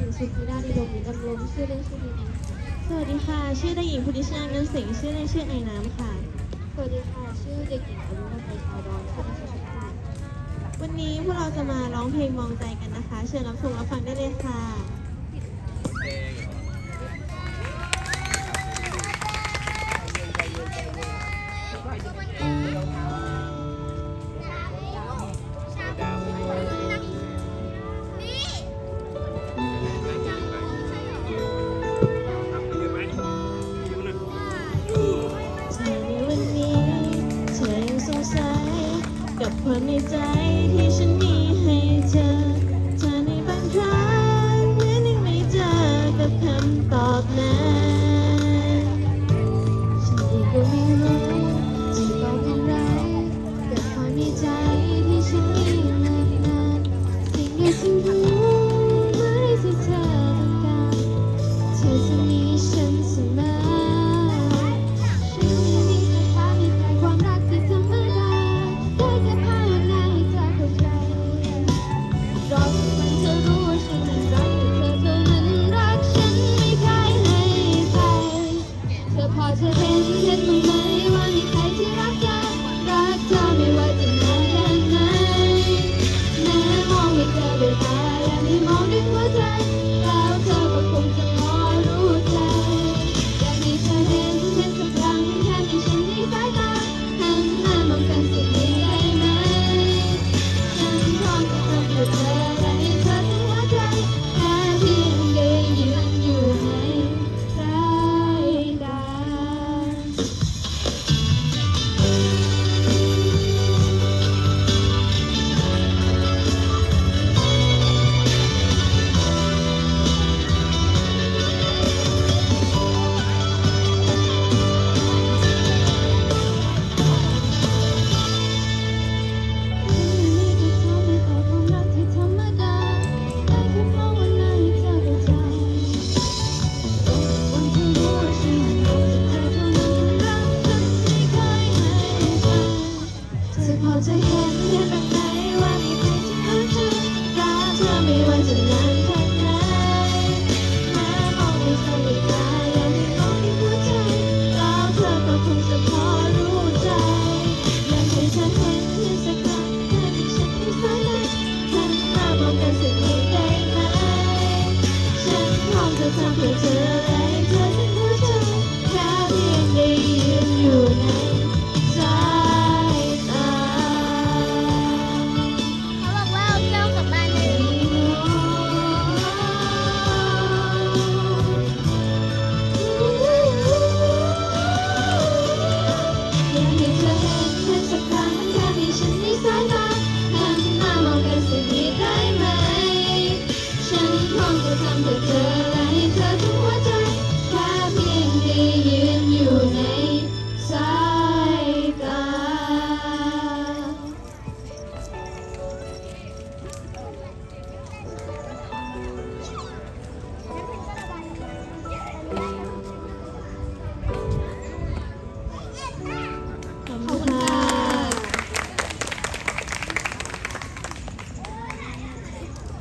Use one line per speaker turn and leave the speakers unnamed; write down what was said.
ส
วัสดีค่ะ ชื่อเด็กหญิงพุทธิชนาเงินสิงห์ชื่อเล่นชื่อไอน้ำค่ะ
สวัสดีค่ะ ชื่อเด็กหญิงอรุณภัยชาวดอนชื่อเล่น
วันนี้พวกเราจะมาร้องเพลงมองใจกันนะคะ เชิญรับชมรับฟังได้เลยค่ะ 你在 พอจะเห็นเห็นกันไหม
ว่ามีใคร จะเห็นได้แบบไหนว่ามีใครที่เขาจรักเธอไม่ว่าจะนานแค่ไหนแม้มองไม่ทันไม่ตายอยากให้มองที่หัวใจแล้เธอก็คงจะพอรู้ใจอยากให้ฉันเห็นที่สักครั้งเธอเป็นฉันที่สายนั้นฉันมาบอกกันสักนิดได้ไหมฉันพร้อมจะทำเพื่อเธอ ฉันพร้อมจะทำเพื่อเธอ